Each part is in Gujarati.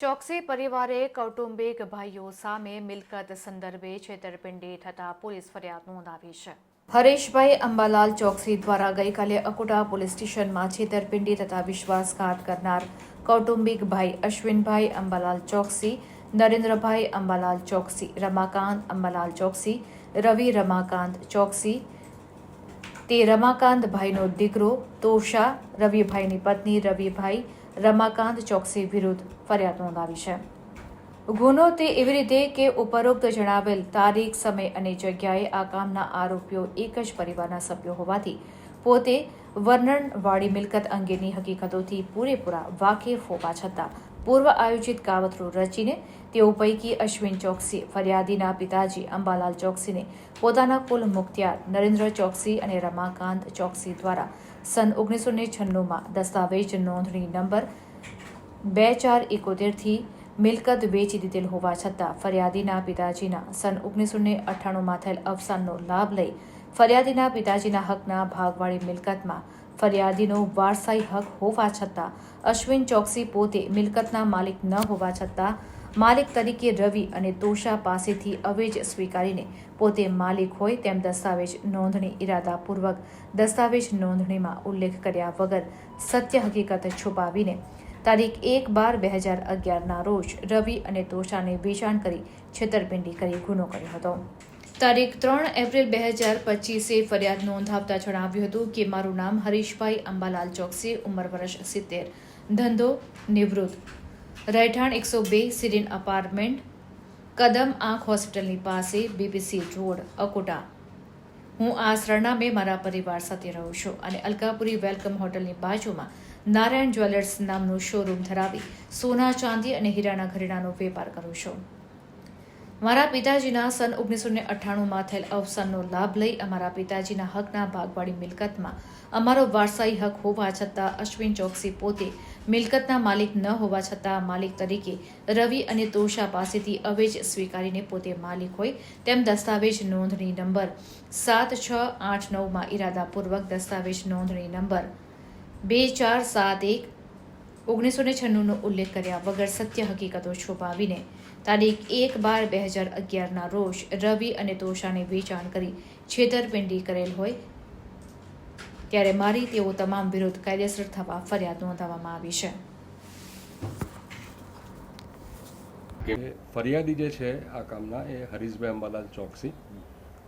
ચોકસી પરિવારે કૌટુંબિક ભાઈઓ સામે મિલકત સંદર્ભે છેતરપિંડી થતા પોલીસ ફરિયાદ નોંધાવી છે. હરેશભાઈ અંબાલાલ ચોકસી દ્વારા ગઈકાલે અકોટા પોલીસ સ્ટેશનમાં છેતરપિંડી તથા વિશ્વાસઘાત કરનાર કૌટુંબિક ભાઈ અશ્વિનભાઈ અંબાલાલ ચોકસી, નરેન્દ્રભાઈ અંબાલાલ ચોકસી, રમાકાંત અંબાલાલ ચોકસી, રવિ રમાકાંત ચોકસી તે રમાકાંતભાઈનો દીકરો તોષા, રવિભાઈની પત્ની રવિભાઈ, રમાકાંત ચોકસી વિરુદ્ધ ફરિયાદ નોંધાવી છે. ગુનો તે એવી રીતે કે ઉપરોક્ત જણાવેલ તારીખ, સમય અને જગ્યાએ આ કામના આરોપીઓ એક જ પરિવારના સભ્યો હોવાથી પોતે વર્ણનવાળી મિલકત અંગેની હકીકતોથી પૂરેપૂરા વાકેફ હોવા છતાં પૂર્વ આયોજિત કાવતરું રચીને તેઓ પૈકી અશ્વિન ચોકસી, ફરિયાદીના પિતાજી અંબાલાલ ચોકસીને પોતાના કુલ મુખત્યાર નરેન્દ્ર ચોકસી અને રમાકાંત ચોકસી દ્વારા સન ઓગણીસો ને છન્નુંમાં દસ્તાવેજ નોંધણી નંબર બે ચાર એકોતેરથી મિલકત વેચી દીધેલ હોવા છતાં ફરિયાદીના પિતાજીના સન ઓગણીસો ને અઠ્ઠાણુંમાં થયેલ અવસાનનો લાભ લઈ ફરિયાદીના પિતાજીના હકના ભાગવાળી મિલકતમાં ફરિયાદીનો વારસાઈ હક હોવા છતાં અશ્વિન ચોકસી પોતે મિલકતના માલિક ન હોવા છતાં માલિક તરીકે રવિ અને તોષા પાસેથી અવેજ સ્વીકારીને પોતે માલિક હોય તેમ દસ્તાવેજ નોંધણી ઇરાદાપૂર્વક દસ્તાવેજ નોંધણીમાં ઉલ્લેખ કર્યા વગર સત્ય હકીકત છુપાવીને તારીખ એક બાર બે હજાર અગિયારના રોજ રવિ અને તોષાને વેચાણ કરી છેતરપિંડી કરી ગુનો કર્યો હતો. તારીખ ત્રણ એપ્રિલ બે હજાર પચીસે ફરિયાદ નોંધાવતા જણાવ્યું હતું કે મારું નામ હરીશભાઈ અંબાલાલ ચોકસી, ઉંમર વર્ષ સિત્તેર. ધંધો નિવૃત્ત. રહેઠાણ એકસો બે સિરિન અપાર્ટમેન્ટ. કદમ આંખ હોસ્પિટલની પાસે બીબીસી રોડ અકોટા. હું આ સરનામે મારા પરિવાર સાથે રહું છું અને અલકાપુરી વેલકમ હોટલની બાજુમાં નારાયણ જ્વેલર્સ નામનું શોરૂમ ધરાવી સોના ચાંદી અને હીરાના ઘરેણાનો વેપાર કરું છું. મારા પિતાજીના સન ઓગણીસો ને અઠ્ઠાણુંમાં થયેલ અવસરનો લાભ લઈ અમારા પિતાજીના હકના ભાગવાળી મિલકતમાં અમારો વારસાઈ હક હોવા છતાં અશ્વિન ચોકસી પોતે મિલકતના માલિક ન હોવા છતાં માલિક તરીકે રવિ અને તોષા પાસેથી અવેજ સ્વીકારીને પોતે માલિક હોય તેમ દસ્તાવેજ નોંધણી નંબર સાત છ આઠ નવમાં ઇરાદાપૂર્વક દસ્તાવેજ નોંધણી નંબર બે ચાર સાત એક ઓગણીસો ને છન્નુંનો ઉલ્લેખ કર્યા વગર સત્ય હકીકતો છુપાવીને તારીખ એક બાર બે હજાર અગિયારના રોજ રવિ અને તોષાને વેચાણ કરી છેતરપિંડી કરેલ હોય ત્યારે મારી તેઓ તમામ વિરુદ્ધ કાયદેસર થવા ફરિયાદ નોંધાવવામાં આવી છે. ફરિયાદી જે છે આ કામના એ હરીશભાઈ અંબાલાલ ચોકસી.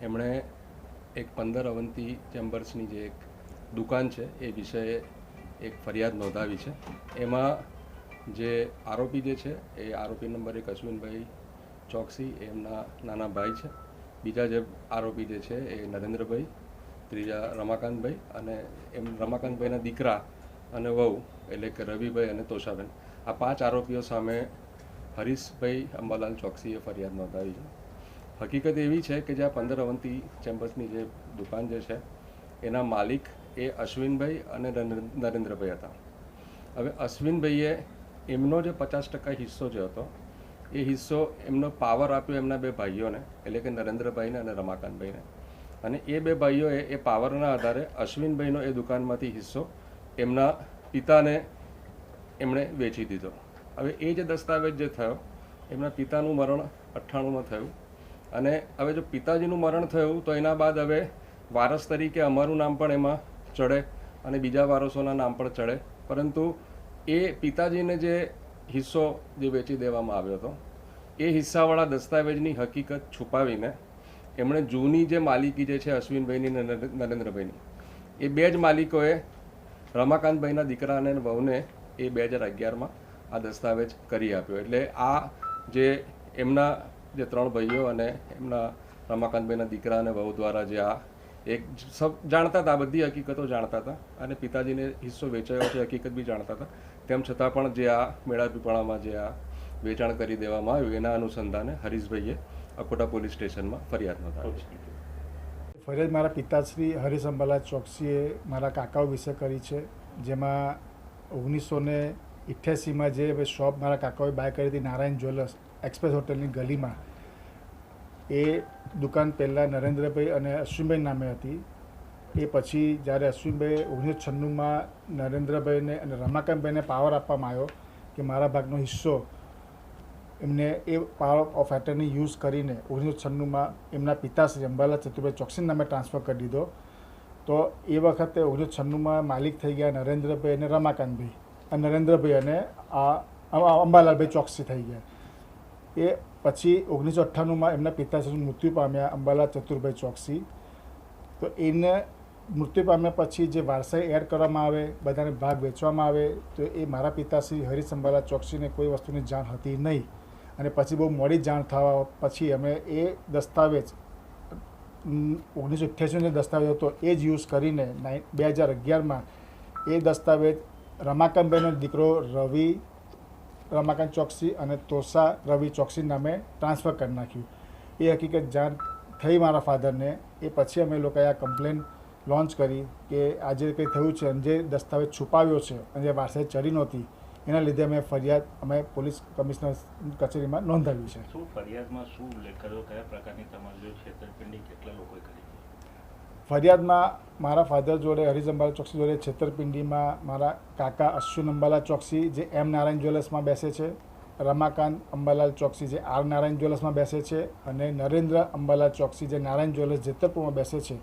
એમણે એક પંદર અવંતી ચેમ્બર્સની જે એક દુકાન છે એ વિષયે એક ફરિયાદ નોંધાવી છે. એમાં જે આરોપી જે છે, એ આરોપી નંબર એક અશ્વિનભાઈ ચોકસી, એમના નાના ભાઈ છે. બીજા જે આરોપી જે છે, એ નરેન્દ્રભાઈ, ત્રીજા રમાકાંતભાઈ અને એમ રમાકાંતભાઈના દીકરા અને વહુ એટલે કે રવિભાઈ અને તોષાબેન. આ પાંચ આરોપીઓ સામે હરીશભાઈ અંબાલાલ ચોકસીએ ફરિયાદ નોંધાવી છે. હકીકત એવી છે કે જે આ પંદર અવંતી ચેમ્બર્સની જે દુકાન જે છે, એના માલિક એ અશ્વિનભાઈ અને નરેન્દ્રભાઈ હતા. હવે અશ્વિનભાઈએ એમનો જે પચાસ ટકા હિસ્સો જે હતો, એ હિસ્સો એમનો પાવર આપ્યો એમના બે ભાઈઓને, એટલે કે નરેન્દ્રભાઈને અને રમાકાંતભાઈને. અને એ બે ભાઈઓએ એ પાવરના આધારે અશ્વિનભાઈનો એ દુકાનમાંથી હિસ્સો એમના પિતાને એમણે વેચી દીધો. હવે એ જે દસ્તાવેજ જે થયો, એમના પિતાનું મરણ અઠ્ઠાણુંમાં થયું. અને હવે જો પિતાજીનું મરણ થયું, તો એના બાદ હવે વારસ તરીકે અમારું નામ પણ એમાં ચડે અને બીજા વારસોના નામ પણ ચડે. પરંતુ એ પિતાજીને જે હિસ્સો જે વેચી દેવામાં આવ્યો હતો, એ હિસ્સાવાળા દસ્તાવેજની હકીકત છુપાવીને એમણે જૂની જે માલિકી જે છે, અશ્વિનભાઈની નરેન્દ્રભાઈની, એ બે જ માલિકોએ રમાકાંતભાઈના દીકરા અને વહુને એ બે હજાર અગિયારમાં આ દસ્તાવેજ કરી આપ્યો. એટલે આ જે એમના જે ત્રણ ભાઈઓ અને એમના રમાકાંતભાઈના દીકરા અને વહુ દ્વારા જે આ એક સબ જાણતા હતા, બધી હકીકતો જાણતા હતા અને પિતાજીને હિસ્સો વેચાયો છે, હકીકત બી જાણતા હતા. તેમ છતાં પણ જે આ મેળાપીપણામાં જે આ વેચાણ કરી દેવામાં આવ્યું, એના અનુસંધાને હરીશભાઈએ અકોટા પોલીસ સ્ટેશનમાં ફરિયાદ નોંધાવી. છે ફરિયાદ મારા પિતાશ્રી હરીશ અંબાલાલ ચોકસીએ મારા કાકાઓ વિશે કરી છે, જેમાં ઓગણીસો ને ઇઠ્યાસીમાં જે શોપ મારા કાકાઓએ બાય કરી હતી, નારાયણ જ્વેલર્સ એક્સપ્રેસ હોટલની ગલીમાં, એ દુકાન પહેલાં નરેન્દ્રભાઈ અને અશ્વિનભાઈ નામે હતી. એ પછી જ્યારે અશ્વિનભાઈ ઓગણીસો છન્નુંમાં નરેન્દ્રભાઈને અને રમાકાંતભાઈને પાવર આપવામાં આવ્યો કે મારા ભાગનો હિસ્સો, એમને એ પાવર ઓફ એટર્ની યુઝ કરીને ઓગણીસો છન્નુંમાં એમના પિતાશ્રી અંબાલાલ ચતુરભાઈ ચોકસી નામે ટ્રાન્સફર કરી દીધો. તો એ વખતે ઓગણીસો છન્નુંમાં માલિક થઈ ગયા નરેન્દ્રભાઈ અને રમાકાંતભાઈ. અને નરેન્દ્રભાઈ અને આ આ અંબાલાલભાઈ ચોકસી થઈ ગયા. એ પછી ઓગણીસો અઠ્ઠાણુંમાં એમના પિતાશ્રી મૃત્યુ પામ્યા અંબાલા ચતુરભાઈ ચોકસી. તો એને મૃત્યુ પામ્યા પછી જે વારસાઈ એડ કરવામાં આવે, બધાને ભાગ વેચવામાં આવે, તો એ મારા પિતાશ્રી હરીશ અંબાલા ચોકસીને કોઈ વસ્તુની જાણ હતી નહીં. અને પછી બહુ મોડી જાણ થવા પછી અમે એ દસ્તાવેજ ઓગણીસો અઠ્યાસીનો દસ્તાવેજ હતો એ જ યુઝ કરીને નાઇન, બે હજાર અગિયારમાં એ દસ્તાવેજ રમાકાંતભાઈનો દીકરો રવિ રમાકાંત ચોકસી અને તોસા રવિ ચોકસી નામે ટ્રાન્સફર કરી નાખ્યું. એ હકીકત જાણ થઈ મારા ફાધરને. એ પછી અમે લોકોએ આ કમ્પ્લેન લોન્ચ કરી કે આજે કંઈ થયું છે અને જે દસ્તાવેજ છુપાવ્યો છે અને જે વારસાઈ ચડી નહોતી એના લીધે અમે ફરિયાદ અમે પોલીસ કમિશનર કચેરીમાં નોંધાવી છે. શું ફરિયાદમાં શું ઉલ્લેખ કર્યો? કયા પ્રકારની તમારી છેતરપિંડી કેટલા લોકોએ કરી? ફરિયાદમાં મારા ફાધર જોડે હરીશ ચોકસી જોડે, છેતરપિંડીમાં મારા કાકા અશ્વિન અંબાલાલ ચોકસી, જે એમ નારાયણ જ્વેલર્સમાં બેસે છે. રમાકાંત અંબાલાલ ચોકસી, જે આર નારાયણ જ્વેલર્સમાં બેસે છે. અને નરેન્દ્ર અંબાલાલ ચોકસી, જે નારાયણ જ્વેલર્સ જેતરપુરમાં બેસે છે.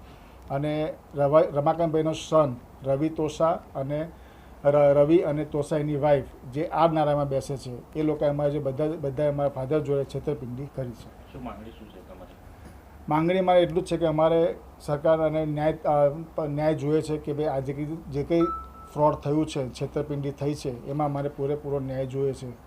અને રવા, રમાકાંતભાઈનો સન રવિ તોષા અને રવિ અને તોષા એની વાઈફ જે આર નારાયણમાં બેસે છે. એ લોકો અમારા જે બધા બધા અમારા ફાધર જોડે છેતરપિંડી કરી છે. શું માંગણી શું છે માંગણી મારે એટલું જ છે કે અમારે સરકાર અને ન્યાય ન્યાય જોઈએ છે કે ભાઈ આ જે જે કંઈ ફ્રોડ થયું છે, છેતરપિંડી થઈ છે, એમાં અમારે પૂરેપૂરો ન્યાય જોઈએ છે.